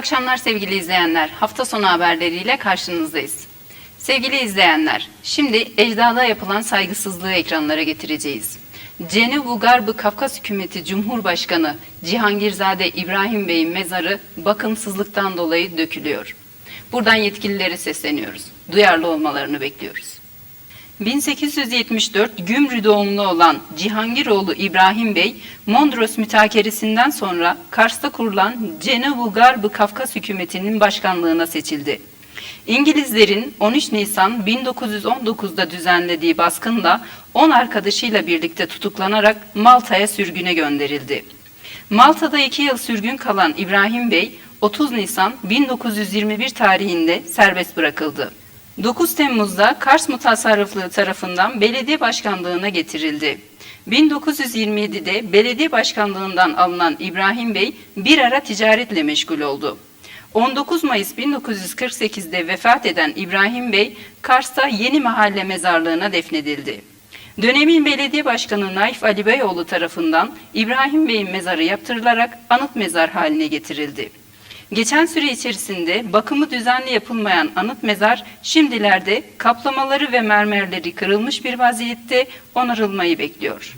Akşamlar sevgili izleyenler. Hafta sonu haberleriyle karşınızdayız. Sevgili izleyenler, şimdi ecdada yapılan saygısızlığı ekranlara getireceğiz. Cenevu Garbı Kafkas Hükümeti Cumhurbaşkanı Cihangirzade İbrahim Bey'in mezarı bakımsızlıktan dolayı dökülüyor. Buradan yetkililere sesleniyoruz. Duyarlı olmalarını bekliyoruz. 1874 Gümrü doğumlu olan Cihangiroğlu İbrahim Bey, Mondros mütakeresinden sonra Kars'ta kurulan Cenevu Garbı Kafkas hükümetinin başkanlığına seçildi. İngilizlerin 13 Nisan 1919'da düzenlediği baskında 10 arkadaşıyla birlikte tutuklanarak Malta'ya sürgüne gönderildi. Malta'da 2 yıl sürgün kalan İbrahim Bey 30 Nisan 1921 tarihinde serbest bırakıldı. 9 Temmuz'da Kars Mutasarrıflığı tarafından belediye başkanlığına getirildi. 1927'de belediye başkanlığından alınan İbrahim Bey bir ara ticaretle meşgul oldu. 19 Mayıs 1948'de vefat eden İbrahim Bey, Kars'ta Yeni Mahalle Mezarlığı'na defnedildi. Dönemin belediye başkanı Naif Ali Beyoğlu tarafından İbrahim Bey'in mezarı yaptırılarak anıt mezar haline getirildi. Geçen süre içerisinde bakımı düzenli yapılmayan anıt mezar şimdilerde kaplamaları ve mermerleri kırılmış bir vaziyette onarılmayı bekliyor.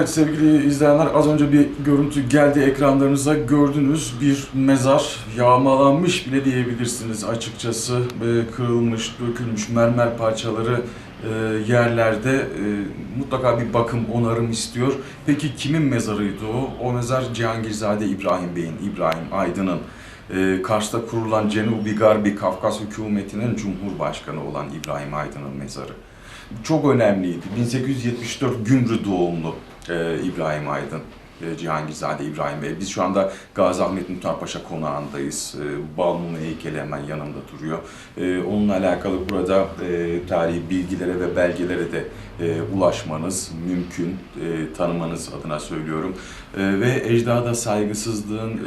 Evet sevgili izleyenler az önce bir görüntü geldi ekranlarınıza gördünüz bir mezar yağmalanmış bile diyebilirsiniz açıkçası Ee, kırılmış dökülmüş mermer parçaları e, yerlerde e, mutlaka bir bakım onarım istiyor. Peki kimin mezarıydı o? O mezar Cihangirzade İbrahim Bey'in, İbrahim Aydın'ın e, Kars'ta kurulan Cenubi Garbi Kafkas hükümetinin Cumhurbaşkanı olan İbrahim Aydın'ın mezarı çok önemliydi. 1874 Gümrü doğumlu e, İbrahim Aydın, Cihangizade İbrahim Bey. Biz şu anda Gazi Ahmet Muhtarpaşa konağındayız. E, Balmumu heykeli hemen yanında duruyor. E, onunla alakalı burada e, tarihi bilgilere ve belgelere de e, ulaşmanız mümkün, e, tanımanız adına söylüyorum. Ve ecdada saygısızlığın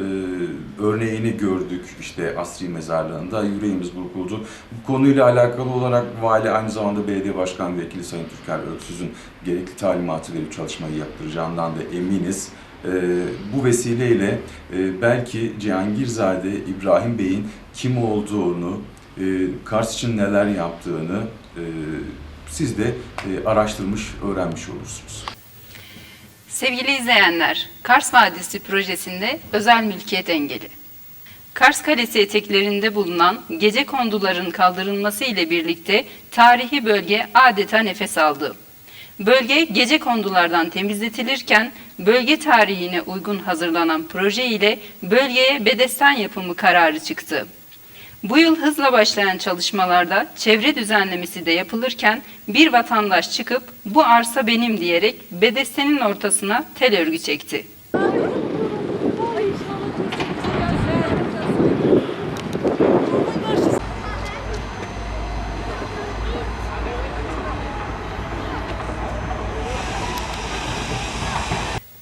örneğini gördük işte Asri Mezarlığı'nda yüreğimiz burkuldu. Bu konuyla alakalı olarak vali aynı zamanda belediye başkan vekili Sayın Türker Öksüz'ün gerekli talimatı verip çalışmayı yaptıracağından da eminiz. E, bu vesileyle e, belki Cihangirzade İbrahim Bey'in kim olduğunu, e, Kars için neler yaptığını e, siz de e, araştırmış, öğrenmiş olursunuz. Sevgili izleyenler, Kars Vadisi projesinde özel mülkiyet engeli. Kars Kalesi eteklerinde bulunan gece konduların kaldırılması ile birlikte tarihi bölge adeta nefes aldı. Bölge gece kondulardan temizletilirken bölge tarihine uygun hazırlanan proje ile bölgeye bedesten yapımı kararı çıktı. Bu yıl hızla başlayan çalışmalarda çevre düzenlemesi de yapılırken bir vatandaş çıkıp bu arsa benim diyerek bedestenin ortasına tel örgü çekti.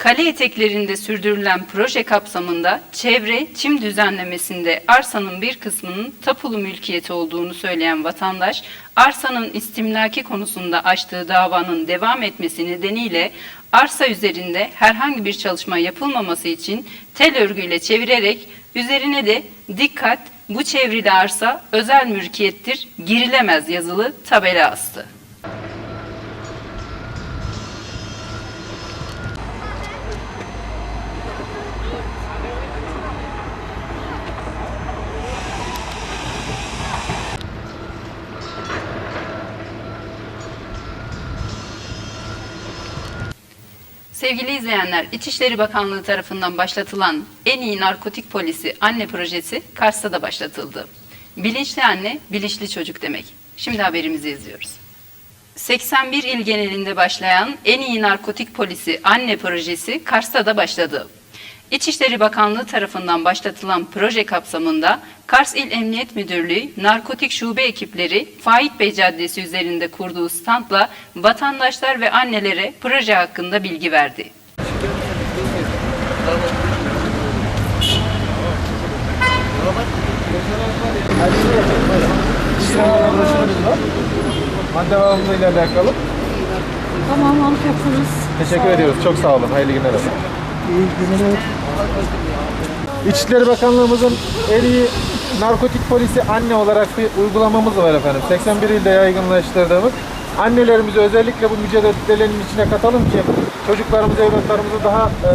Kale eteklerinde sürdürülen proje kapsamında çevre çim düzenlemesinde arsanın bir kısmının tapulu mülkiyeti olduğunu söyleyen vatandaş, arsanın istimlaki konusunda açtığı davanın devam etmesi nedeniyle arsa üzerinde herhangi bir çalışma yapılmaması için tel örgüyle çevirerek üzerine de dikkat bu çevrili arsa özel mülkiyettir girilemez yazılı tabela astı. Sevgili izleyenler, İçişleri Bakanlığı tarafından başlatılan En İyi Narkotik Polisi Anne Projesi Kars'ta da başlatıldı. Bilinçli anne, bilinçli çocuk demek. Şimdi haberimizi izliyoruz. 81 il genelinde başlayan En İyi Narkotik Polisi Anne Projesi Kars'ta da başladı. İçişleri Bakanlığı tarafından başlatılan proje kapsamında Kars İl Emniyet Müdürlüğü narkotik şube ekipleri Faik Bey Caddesi üzerinde kurduğu standla vatandaşlar ve annelere proje hakkında bilgi verdi. Madde bağımlılığı ile alakalı. Tamam alacaksınız. Teşekkür ediyoruz. Çok sağ olun. Hayırlı günler efendim. İyi günler. İçişleri Bakanlığımızın en iyi narkotik polisi anne olarak bir uygulamamız var efendim. 81 ilde yaygınlaştırdığımız. Annelerimizi özellikle bu mücadelenin içine katalım ki çocuklarımızı, evlatlarımızı daha e,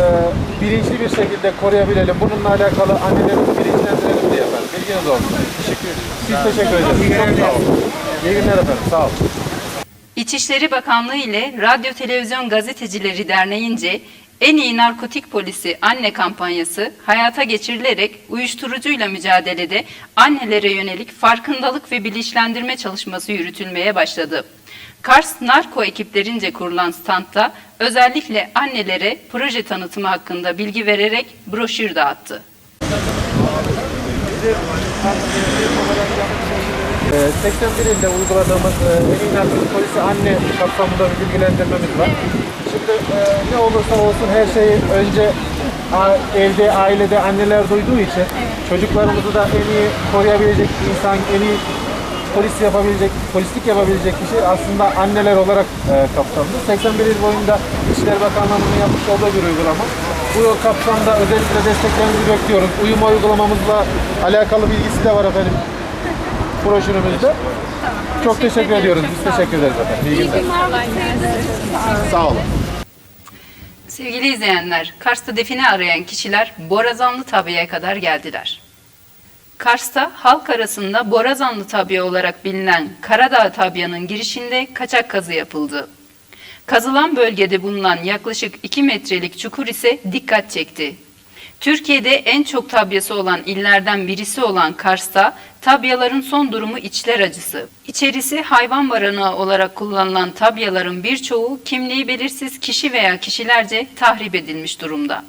bilinçli bir şekilde koruyabilelim. Bununla alakalı annelerimizi bilinçlendirelim diye efendim. Bilginiz olsun. Teşekkür ederim. Biz teşekkür ederiz. Çok sağ olun. İyi günler efendim. Sağ olun. İçişleri Bakanlığı ile Radyo Televizyon Gazetecileri Derneği'nce En İyi Narkotik Polisi Anne kampanyası hayata geçirilerek uyuşturucuyla mücadelede annelere yönelik farkındalık ve bilinçlendirme çalışması yürütülmeye başladı. Kars Narko ekiplerince kurulan standta özellikle annelere proje tanıtımı hakkında bilgi vererek broşür dağıttı. Ee, 81 ilde uyguladığımız e, en narkotik polisi anne kapsamında bir bilgilendirmemiz var. Şimdi e, ne olursa olsun her şeyi önce a- evde, ailede anneler duyduğu için çocuklarımızı da en iyi koruyabilecek insan, en iyi polis yapabilecek, polislik yapabilecek kişi aslında anneler olarak e, kapsamlı. 81 il boyunda İçişleri Bakanlığı'nın yapmış olduğu bir uygulama. Bu kapsamda özellikle desteklerinizi bekliyoruz. Uyuma uygulamamızla alakalı bilgisi de var efendim broşürümüzde. Çok teşekkür ediyoruz. Biz teşekkür ederiz efendim. İyi günler. Sağ olun. Sevgili izleyenler, Kars'ta define arayan kişiler Borazanlı Tabia'ya kadar geldiler. Kars'ta halk arasında Borazanlı Tabi'a olarak bilinen Karadağ Tabia'nın girişinde kaçak kazı yapıldı. Kazılan bölgede bulunan yaklaşık 2 metrelik çukur ise dikkat çekti. Türkiye'de en çok tabyası olan illerden birisi olan Kars'ta tabyaların son durumu içler acısı. İçerisi hayvan barınağı olarak kullanılan tabyaların birçoğu kimliği belirsiz kişi veya kişilerce tahrip edilmiş durumda.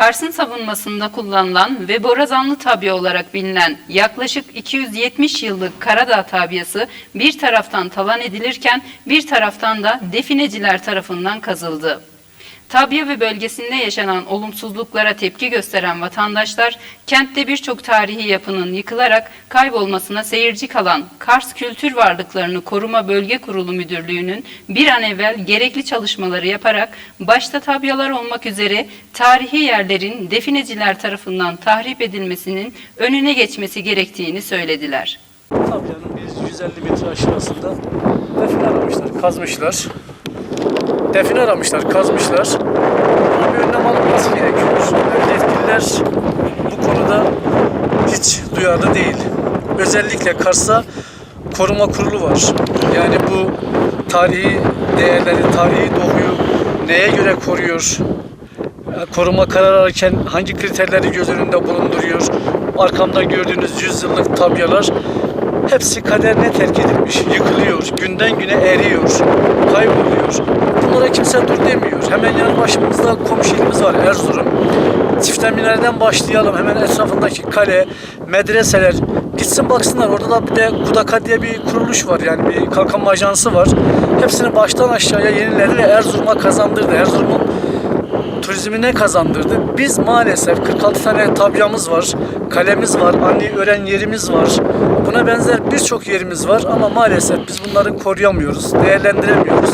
Kars'ın savunmasında kullanılan ve borazanlı tabya olarak bilinen yaklaşık 270 yıllık Karadağ tabyası bir taraftan talan edilirken bir taraftan da defineciler tarafından kazıldı. Tabya ve bölgesinde yaşanan olumsuzluklara tepki gösteren vatandaşlar kentte birçok tarihi yapının yıkılarak kaybolmasına seyirci kalan Kars Kültür Varlıklarını Koruma Bölge Kurulu Müdürlüğü'nün bir an evvel gerekli çalışmaları yaparak başta tabyalar olmak üzere tarihi yerlerin defineciler tarafından tahrip edilmesinin önüne geçmesi gerektiğini söylediler. Tabya'nın bir 150 metre aşağısında define aramışlar, kazmışlar. Define aramışlar, kazmışlar. Bir önlem alınması gerekiyor. Yani yetkililer bu konuda hiç duyarlı değil. Özellikle Kars'ta koruma kurulu var. Yani bu tarihi değerleri, tarihi dokuyu neye göre koruyor? koruma kararı alırken hangi kriterleri göz önünde bulunduruyor? Arkamda gördüğünüz yüzyıllık tabyalar hepsi kaderine terk edilmiş, yıkılıyor, günden güne eriyor, kayboluyor. Bunlara kimse dur demiyor. Hemen yanı başımızda komşu ilimiz var Erzurum. Çifte minareden başlayalım. Hemen etrafındaki kale, medreseler. Gitsin baksınlar. Orada da bir de Kudaka diye bir kuruluş var. Yani bir kalkınma ajansı var. Hepsini baştan aşağıya yeniledi ve Erzurum'a kazandırdı. Erzurum'un turizmine kazandırdı. Biz maalesef 46 tane tabyamız var, kalemiz var, anne öğren yerimiz var. Buna benzer birçok yerimiz var ama maalesef biz bunları koruyamıyoruz, değerlendiremiyoruz.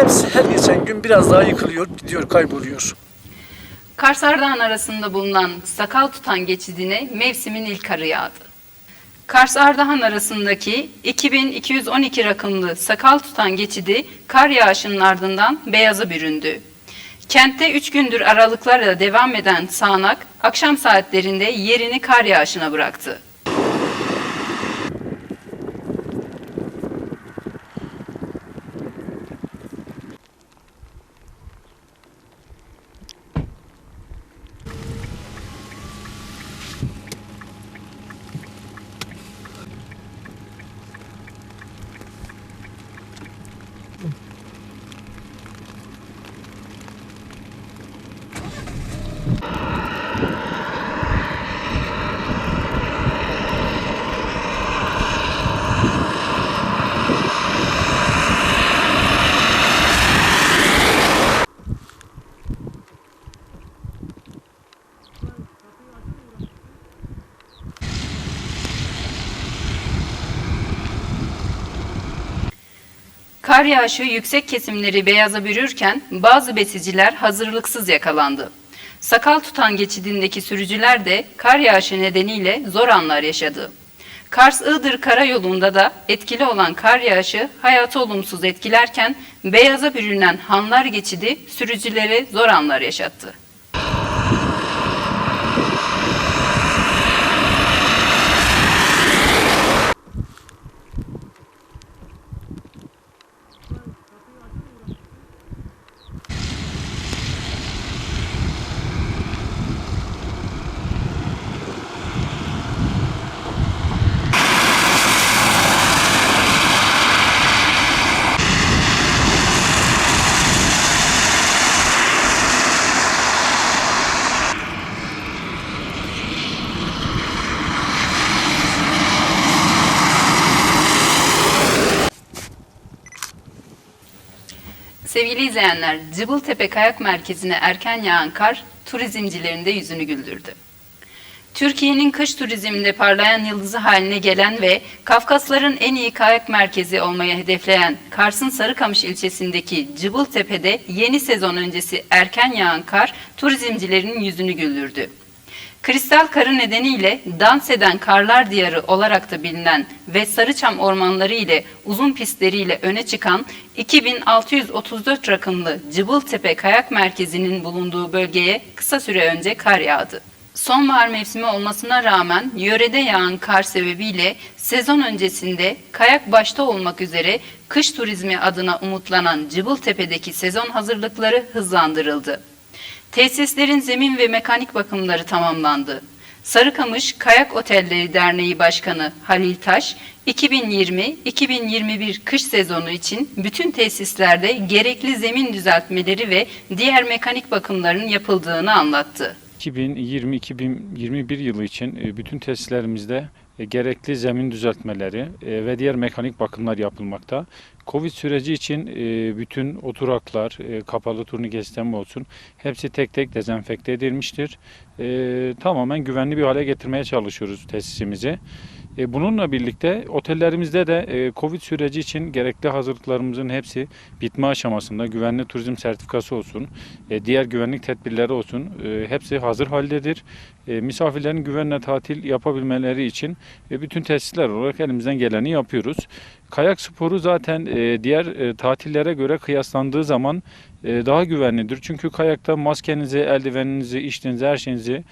Hepsi her geçen gün biraz daha yıkılıyor, gidiyor, kayboluyor. Kars arasında bulunan Sakal Tutan geçidine mevsimin ilk karı yağdı. Kars Ardahan arasındaki 2212 rakımlı Sakal Tutan geçidi kar yağışının ardından beyaza büründü. Kentte 3 gündür aralıklarla devam eden sağanak akşam saatlerinde yerini kar yağışına bıraktı. Kar yağışı yüksek kesimleri beyaza bürürken bazı besiciler hazırlıksız yakalandı. Sakal tutan geçidindeki sürücüler de kar yağışı nedeniyle zor anlar yaşadı. Kars-Iğdır karayolunda da etkili olan kar yağışı hayatı olumsuz etkilerken beyaza bürünen Hanlar geçidi sürücülere zor anlar yaşattı. Sevgili izleyenler, Cıbıltepe Kayak Merkezi'ne erken yağan kar turizmcilerin de yüzünü güldürdü. Türkiye'nin kış turizminde parlayan yıldızı haline gelen ve Kafkasların en iyi kayak merkezi olmayı hedefleyen Kars'ın Sarıkamış ilçesindeki Cıbıltepe'de yeni sezon öncesi erken yağan kar turizmcilerin yüzünü güldürdü. Kristal karı nedeniyle dans eden karlar diyarı olarak da bilinen ve Sarıçam ormanları ile uzun pistleriyle öne çıkan 2634 rakımlı Cıbıltepe Kayak Merkezi'nin bulunduğu bölgeye kısa süre önce kar yağdı. Sonbahar mevsimi olmasına rağmen yörede yağan kar sebebiyle sezon öncesinde kayak başta olmak üzere kış turizmi adına umutlanan Cıbıltepe'deki sezon hazırlıkları hızlandırıldı. Tesislerin zemin ve mekanik bakımları tamamlandı. Sarıkamış Kayak Otelleri Derneği Başkanı Halil Taş, 2020-2021 kış sezonu için bütün tesislerde gerekli zemin düzeltmeleri ve diğer mekanik bakımların yapıldığını anlattı. 2020-2021 yılı için e, bütün tesislerimizde gerekli zemin düzeltmeleri e, ve diğer mekanik bakımlar yapılmakta. Covid süreci için e, bütün oturaklar, e, kapalı turnike sistemi olsun hepsi tek tek dezenfekte edilmiştir. E, Tamamen güvenli bir hale getirmeye çalışıyoruz tesisimizi. E, Bununla birlikte otellerimizde de e, Covid süreci için gerekli hazırlıklarımızın hepsi bitme aşamasında. Güvenli turizm sertifikası olsun, e, diğer güvenlik tedbirleri olsun hepsi hazır haldedir. Misafirlerin güvenle tatil yapabilmeleri için e, bütün tesisler olarak elimizden geleni yapıyoruz. Kayak sporu zaten diğer tatillere göre kıyaslandığı zaman daha güvenlidir. Çünkü kayakta maskenizi, eldiveninizi, içtiğiniz her şeyinizi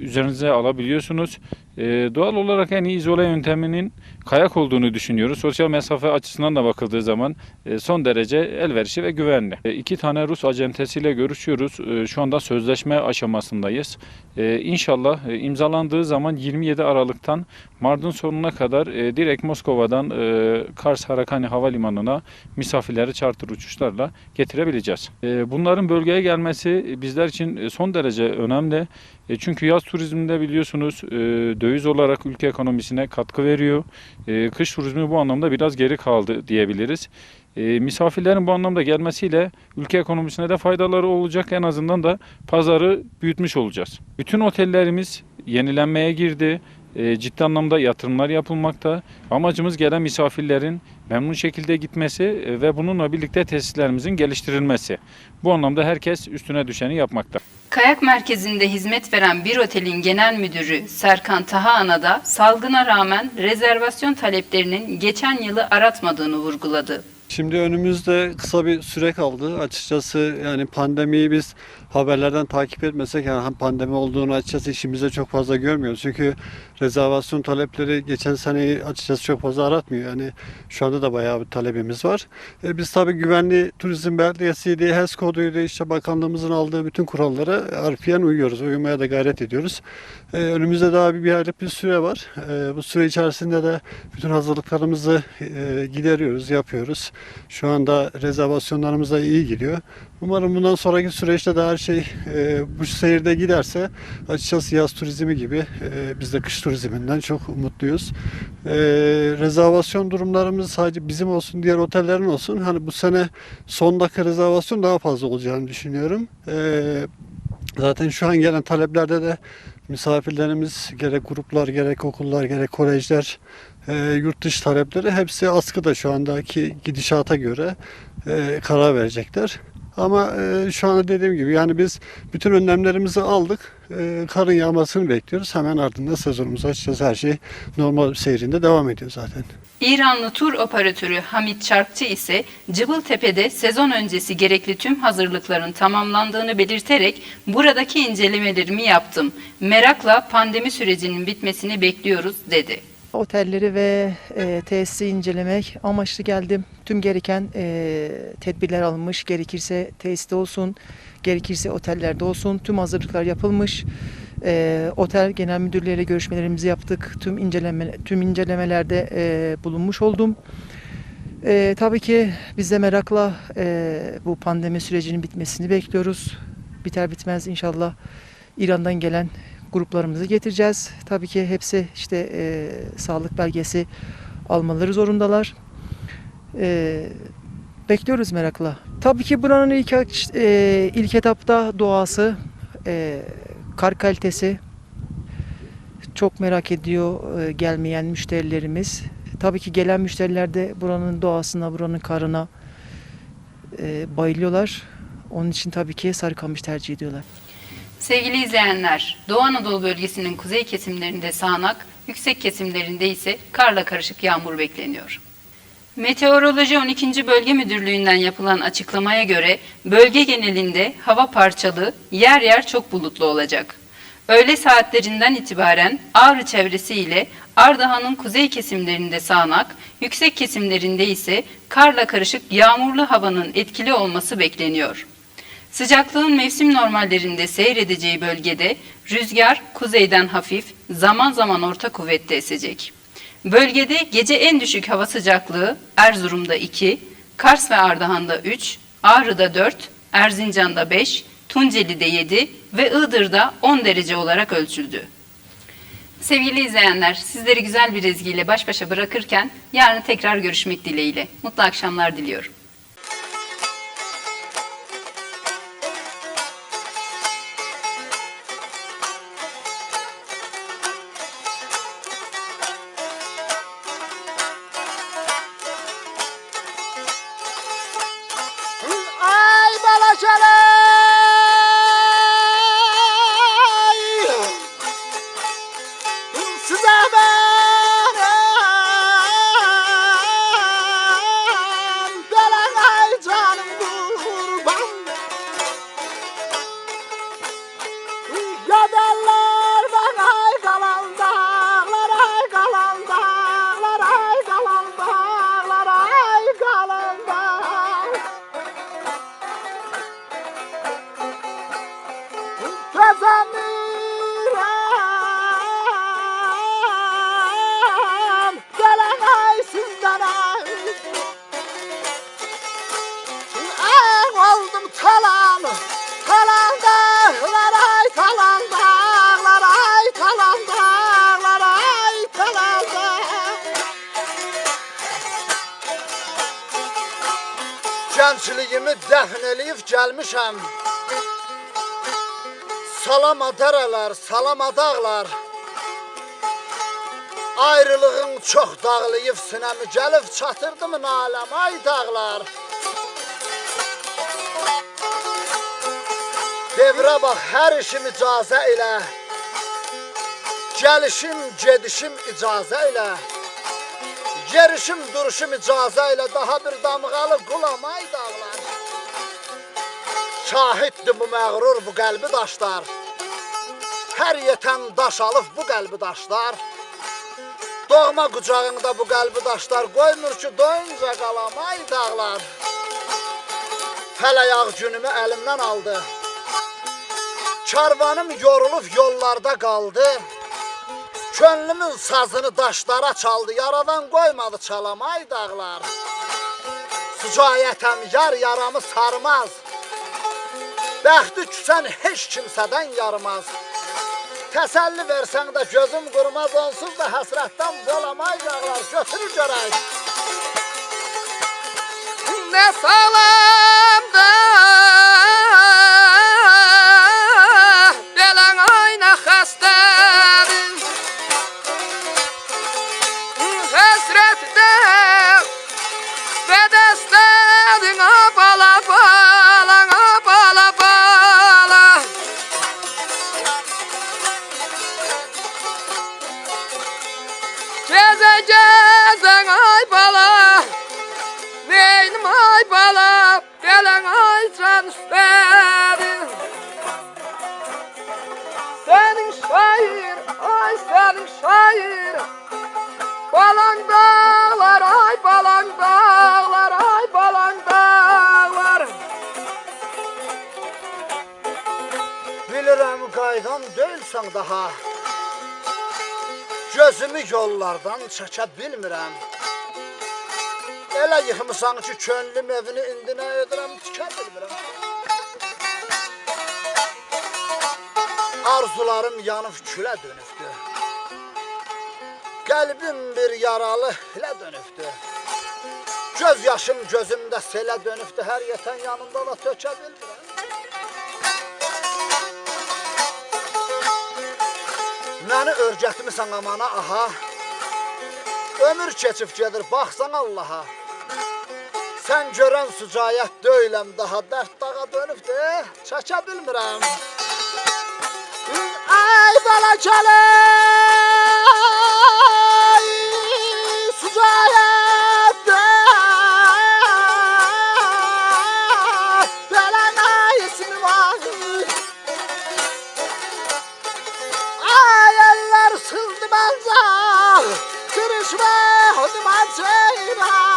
üzerinize alabiliyorsunuz. E, doğal olarak en iyi izole yönteminin kayak olduğunu düşünüyoruz. Sosyal mesafe açısından da bakıldığı zaman e, son derece elverişli ve güvenli. E, iki tane Rus acentesiyle görüşüyoruz. E, şu anda sözleşme aşamasındayız. E, inşallah e, imzalandığı zaman 27 Aralık'tan Mardin sonuna kadar e, direkt Moskova'dan Kars Harakani Havalimanı'na misafirleri charter uçuşlarla getirebileceğiz. Bunların bölgeye gelmesi bizler için son derece önemli. Çünkü yaz turizminde biliyorsunuz döviz olarak ülke ekonomisine katkı veriyor. E, kış turizmi bu anlamda biraz geri kaldı diyebiliriz. E, misafirlerin bu anlamda gelmesiyle ülke ekonomisine de faydaları olacak. En azından da pazarı büyütmüş olacağız. Bütün otellerimiz yenilenmeye girdi. E, ciddi anlamda yatırımlar yapılmakta. Amacımız gelen misafirlerin memnun şekilde gitmesi e, ve bununla birlikte tesislerimizin geliştirilmesi. Bu anlamda herkes üstüne düşeni yapmakta. Kayak merkezinde hizmet veren bir otelin genel müdürü Serkan Tahaana da salgına rağmen rezervasyon taleplerinin geçen yılı aratmadığını vurguladı. Şimdi önümüzde kısa bir süre kaldı. Açıkçası yani pandemiyi biz haberlerden takip etmesek yani pandemi olduğunu açıkçası işimize çok fazla görmüyoruz. Çünkü rezervasyon talepleri geçen seneyi açıkçası çok fazla aratmıyor. Yani şu anda da bayağı bir talebimiz var. E, biz tabii güvenli turizm beldiyesiydi, HES koduydu, işte bakanlığımızın aldığı bütün kurallara harfiyen uyuyoruz. Uymaya da gayret ediyoruz. E, önümüzde daha bir, bir aylık bir süre var. E, bu süre içerisinde de bütün hazırlıklarımızı e, gideriyoruz, yapıyoruz. Şu anda rezervasyonlarımız da iyi gidiyor. Umarım bundan sonraki süreçte de her şey e, bu seyirde giderse açıkçası yaz turizmi gibi e, biz de kış turizminden çok umutluyuz. E, rezervasyon durumlarımız sadece bizim olsun diğer otellerin olsun. Hani bu sene son dakika rezervasyon daha fazla olacağını düşünüyorum. E, zaten şu an gelen taleplerde de misafirlerimiz gerek gruplar gerek okullar gerek kolejler e, yurt dışı talepleri hepsi askıda şu andaki gidişata göre e, karar verecekler. Ama e, şu anda dediğim gibi yani biz bütün önlemlerimizi aldık. E, karın yağmasını bekliyoruz. Hemen ardından sezonumuz açacağız. Her şey normal seyrinde devam ediyor zaten. İranlı tur operatörü Hamit Çarkçı ise Cıbıltepe'de sezon öncesi gerekli tüm hazırlıkların tamamlandığını belirterek buradaki incelemelerimi yaptım. Merakla pandemi sürecinin bitmesini bekliyoruz dedi. Otelleri ve e, tesisi incelemek amaçlı geldim. Tüm gereken e, tedbirler alınmış. Gerekirse tesiste olsun, gerekirse otellerde olsun. Tüm hazırlıklar yapılmış. E, otel genel müdürleriyle görüşmelerimizi yaptık. Tüm inceleme tüm incelemelerde e, bulunmuş oldum. E, tabii ki biz de merakla e, bu pandemi sürecinin bitmesini bekliyoruz. Biter bitmez inşallah İran'dan gelen gruplarımızı getireceğiz. Tabii ki hepsi işte e, sağlık belgesi almaları zorundalar. E, bekliyoruz merakla. Tabii ki buranın ilk e, ilk etapta doğası, e, kar kalitesi çok merak ediyor e, gelmeyen müşterilerimiz. Tabii ki gelen müşteriler de buranın doğasına, buranın karına e, bayılıyorlar. Onun için tabii ki Sarıkamış tercih ediyorlar. Sevgili izleyenler, Doğu Anadolu bölgesinin kuzey kesimlerinde sağanak, yüksek kesimlerinde ise karla karışık yağmur bekleniyor. Meteoroloji 12. Bölge Müdürlüğü'nden yapılan açıklamaya göre bölge genelinde hava parçalı, yer yer çok bulutlu olacak. Öğle saatlerinden itibaren Ağrı çevresi ile Ardahan'ın kuzey kesimlerinde sağanak, yüksek kesimlerinde ise karla karışık yağmurlu havanın etkili olması bekleniyor. Sıcaklığın mevsim normallerinde seyredeceği bölgede rüzgar kuzeyden hafif, zaman zaman orta kuvvette esecek. Bölgede gece en düşük hava sıcaklığı Erzurum'da 2, Kars ve Ardahan'da 3, Ağrı'da 4, Erzincan'da 5, Tunceli'de 7 ve Iğdır'da 10 derece olarak ölçüldü. Sevgili izleyenler, sizleri güzel bir ezgiyle baş başa bırakırken yarın tekrar görüşmek dileğiyle. Mutlu akşamlar diliyorum. Eləyib gəlmişəm Salama dərələr, salama dağlar Ayrılığın çox dağlayıb sinəmi Gəlib çatırdım naləm ay dağlar. Devrə bax, hər işim icazə ilə. Gəlişim, gedişim icazə ilə. Yerişim, duruşum icazə ilə. Daha bir damğalı qulamay dağlar Şahiddir bu məğrur, bu qəlbi daşlar Hər yetən daş alıb bu qəlbi daşlar Doğma qucağında bu qəlbi daşlar Qoymur ki, doyunca qalamay dağlar Fələyağ günümü əlimdən aldı Karvanım yorulub yollarda qaldı. Könlümün sazını daşlara çaldı. Yaradan qoymadı çalamay dağlar. Sücayətəm yar yaramı sarmaz. Bəxti küsən heç kimsədən yarmaz. Təsəlli versən də gözüm qurmaz onsuz da həsrətdən bolamay dağlar. Götürür görək. Ne salamda Belen Geze gezen ay bala Neynim ay bala Gelen ay Senin şair Ay senin şair. Balan ay balan ay balan dağlar. Bilirəm qaydan deyilsən daha Gözümü yollardan çəkə bilmirəm. Elə yıxmısan ki könlüm evini indi nə edirəm tikə bilmirəm. Arzularım yanıb külə dönübdü. Qəlbim bir yaralı hilə dönübdü. Göz yaşım gözümdə selə dönübdü. Hər yetən yanımda da tökə bilmirəm Məni örgətmisən amana aha? Ömür keçib gedir baxsan Allaha. Sən görən sücayət deyiləm daha Dərd dağa dönübdü çəkə bilmirəm. Ay bala çalay 谁怕？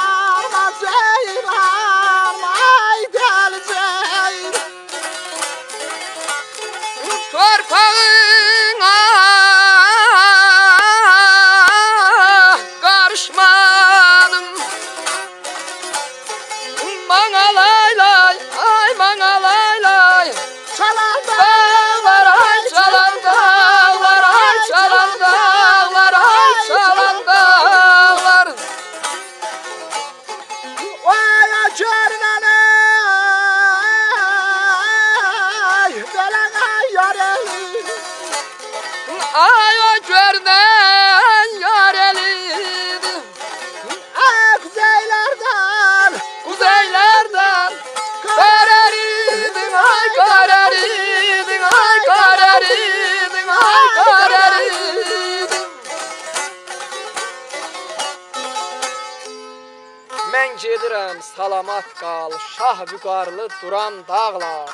Gedirəm salamat qal şah vüqarlı duran dağlar.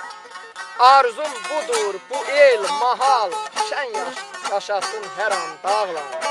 Arzum budur bu el mahal şən yaş yaşasın hər an dağlar